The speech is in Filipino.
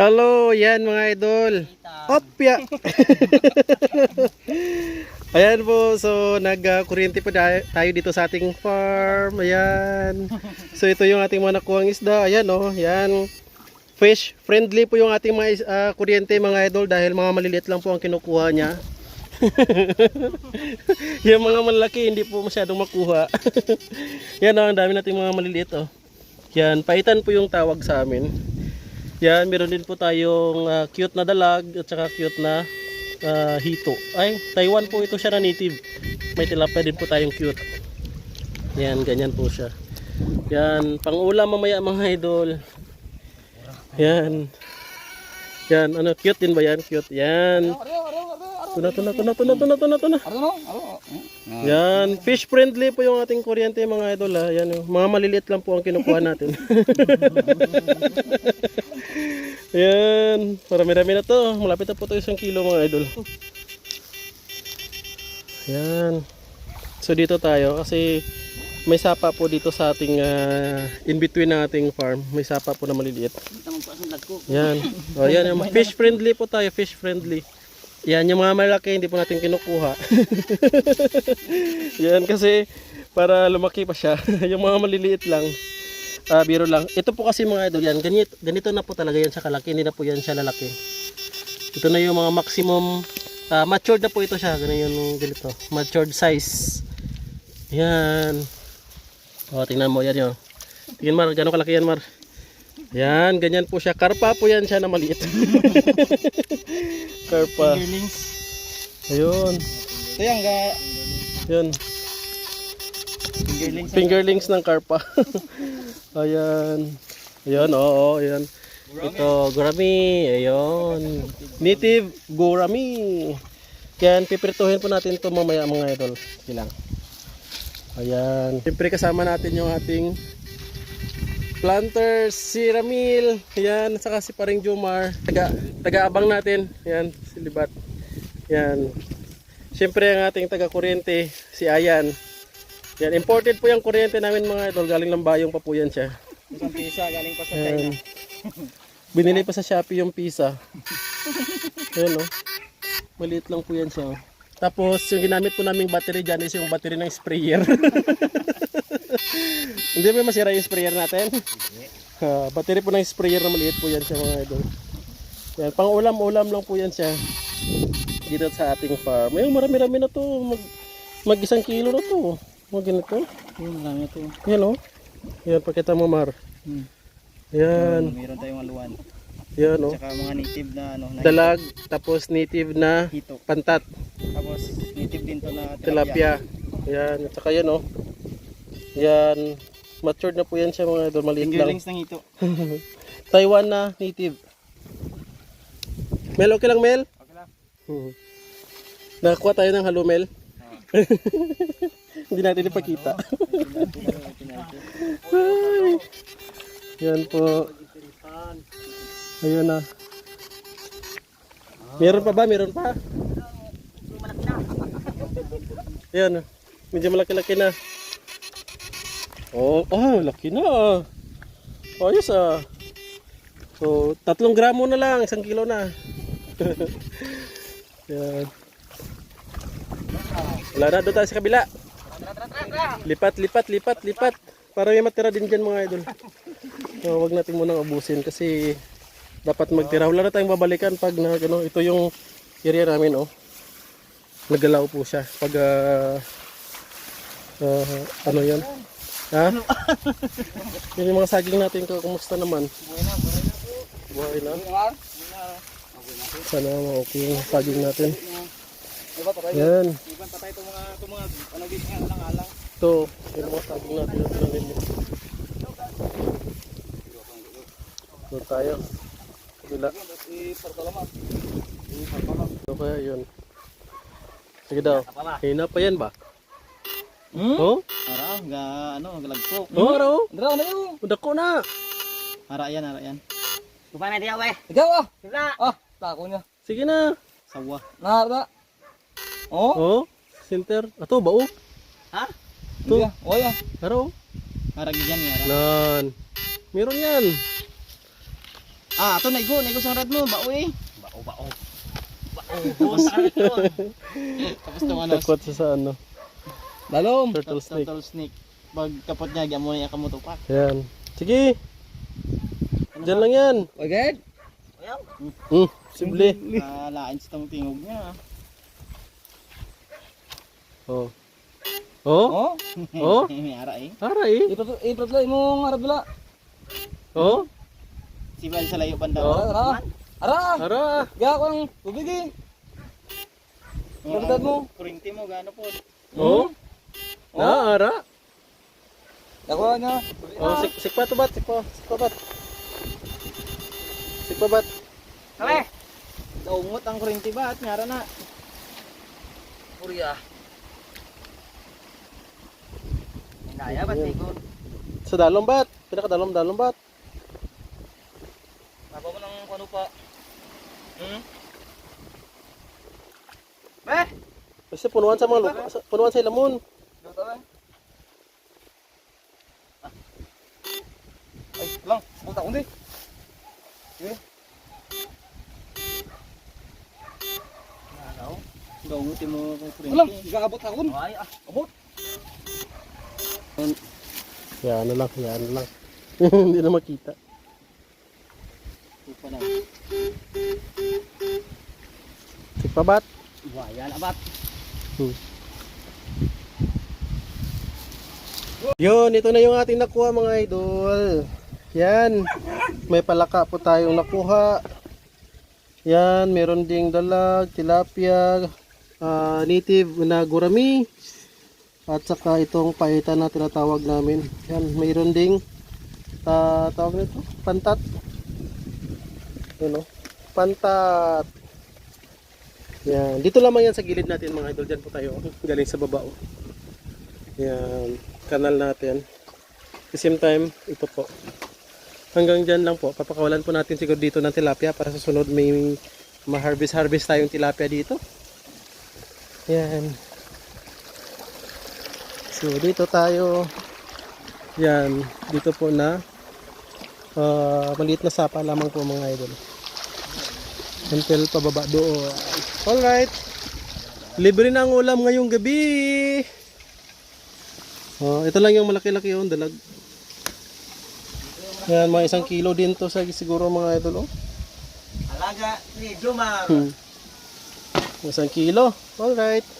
Hello, yan mga idol. Opya. Ayan po, so nag-kuryente po tayo dito sa ating farm. Ayan. So ito yung ating mga nakuhang isda. Ayan oh, yan. Fish friendly po yung ating mga ah, kuryente mga idol dahil mga maliliit lang po ang kinukuha niya. yung mga malaki hindi po masyadong makuha. yan oh, ang dami nating mga maliliit oh. Yan, paitan po yung tawag sa amin. Yan, meron din po tayong ah, cute na dalag at saka cute na ah, hito. Ay, Taiwan po ito siya na native. May tilapia din po tayong cute. Yan, ganyan po siya. Yan, pang ulam mamaya mga idol. Yan. Yan, ano, cute din ba yan? Cute. Yan. Tuna, tuna, tuna, tuna, tuna, tuna, tuna. Yan, fish friendly po yung ating kuryente mga idol ha. Yan, mga maliliit lang po ang kinukuha natin. Yan, marami-rami na to. Malapit na po to isang kilo mga idol. Yan. So dito tayo kasi may sapa po dito sa ating ah, in between ng ating farm. May sapa po na maliliit. Yan. O yan, yung fish friendly po tayo, fish friendly. Yan, yung mga malaki hindi po natin kinukuha. yan kasi para lumaki pa siya. yung mga maliliit lang. Ah, biro lang. Ito po kasi mga idol yan, ganito, ganito na po talaga yan siya kalaki, hindi na po yan siya lalaki. Ito na yung mga maximum ah, matured na po ito siya, ganun yung ganito. Matured size. Yan. O, tingnan mo yan yun. Tingnan Mar, gano'ng kalaki yan Mar? Yan, ganyan po siya. Karpa po yan siya na maliit. Karpa. Ayun. Ito yan, ga... Yun. Fingerlings. Fingerlings ng karpa. ayan. Ayan, oo, ayan. Ito, gurami. Ayun. Native gurami. Yan, pipirtuhin po natin ito mamaya mga idol. Sige lang. Ayan. Siyempre kasama natin yung ating planters, si Ramil, yan, saka si Paring Jumar, taga, taga-abang natin, yan, si Libat, yan. Siyempre ang ating taga-kuryente, si Ayan, yan, imported po yung kuryente namin mga idol, galing ng bayong pa po yan siya. Isang pisa, galing pa sa. China. Binili pa sa Shopee yung pisa. Ayan o. Maliit lang po yan siya. oh. Tapos yung ginamit po naming battery dyan is yung battery ng sprayer. Hindi ba masira yung sprayer natin? Ah, battery po ng sprayer na maliit po yan siya mga idol. Yan, pang ulam-ulam lang po yan siya. Dito sa ating farm. Ayun, marami-rami na to. Mag, mag isang kilo na to. Mag ganito. Yung marami ito. Yan o. Yan, pakita mo Mar. Hmm. Yan. Meron tayong aluan. Yan o. Tsaka mga native na ano, na Dalag, tapos native na hito. pantat, Tapos native din to na tilapia. Yan, at saka yan oh. Yan, matured na po yan siya mga idol, maliit lang. Fingerlings ng hito. Taiwan na native. Mel, okay lang Mel? Okay lang. Hmm. Nakakuha tayo ng halumel. Hindi natin ipakita. Ay. Yan po. Ayun na. Meron pa ba? Meron pa? Yan. Medyo malaki-laki na. Oh, oh, laki na. Ayos ah. So, tatlong gramo na lang, isang kilo na. Yan. Wala na, doon tayo sa kabila. Lipat, lipat, lipat, lipat. Para may matira din dyan mga idol. So, wag natin munang abusin kasi dapat magtira. Wala na tayong babalikan pag na, ano, ito yung area namin, oh. Nagalaw po siya. Pag, ah, ah, ano yan? Ha? Yun yung mga saging natin, kumusta naman? Buhay na. Sana okay yung saging natin. Yan. Iba pa tayo itong mga, itong mga, ano alang-alang. Ito, yun ang mga saging natin yung tinanim mo. Doon tayo. Kabila. Ito kaya yun. Sige daw. Hina pa yan ba? Hmm? Oh? Ara, ga, ano, galagpo. Oh, araw. Dra, ano yun? Dako na. Ara yan, ara yan. Lupa na diya, we. Ikaw ah! Sila. Ah, tako niya. Sige na. Sawa. Nahara. Oh? Oh, center. Ato ba oh? Ha? To. Ito. Oh, ya. Araw. Harag yan, ara. Nan. Meron yan. Ah, ato naigo, naigo sa rad mo. Bao, bao. Bao, buhos sa karon. Tapos tong ano, Takot sa sa ano. dalom. Turtle snake. Turtle snake. Pag kapot niya, gyamo niya kamutupak. Yan. Sige. Diyan lang yan. Okay. Ayaw. Hmm, simple. Nalain sa tong tingog niya. Oh. Oh? Oh? Oh? May ara eh. Aray. Ipratlo mo nga rabila. Oh? Si Val sa layo banda. Oh. Ara. Ara. Ara. Gaya ko ng tubig eh. Baliktad mo. Kurinti mo, gano po. Oh? Na, ara. Nakuha niya. Oh, sik sikpa to bat, sikpa. Sikpa bat. Sikpa bat. Kale. Naungot ang kurinti ba at nyara na. Purya. Kaya ba tigo? Sa dalong bat. Pinaka dalong dalong bat. Napa mo ng ano pa? Hmm? Eh, Kasi punuan sa mga lupa, punuan sa ilamon. Dito ba? Ay, lang. Buta ko hindi. Sige. ano? Naungot mo kung kurinti. Alam, gaabot ako. Ay, ah. Yan na lang, yan na lang. Hindi na makita. Ito pa lang. Sikpa bat. Waya na bat. Yun, ito na yung ating nakuha mga idol. Yan. May palaka po tayong nakuha. Yan, meron ding dalag, tilapia, ah, native na gurami. At saka itong paitan na tinatawag namin. Yan, mayroon ding ah, tawag nito, pantat. Yun o, pantat. Yan, dito lamang yan sa gilid natin mga idol. Diyan po tayo, galing sa baba. oh. Yan, kanal natin. At the same time, ito po. Hanggang dyan lang po. Papakawalan po natin siguro dito ng tilapia para sa sunod may ma-harvest-harvest tayong tilapia dito. Yan. So, dito tayo. Yan. Dito po na ah, maliit na sapa lamang po mga idol. Until pababa doon. Alright. Libre na ang ulam ngayong gabi. Oh, ito lang yung malaki-laki yung dalag. Yan, mga isang kilo din to sa siguro mga idol. Oh. Alaga ni Jumar. Hmm. Isang kilo. Alright.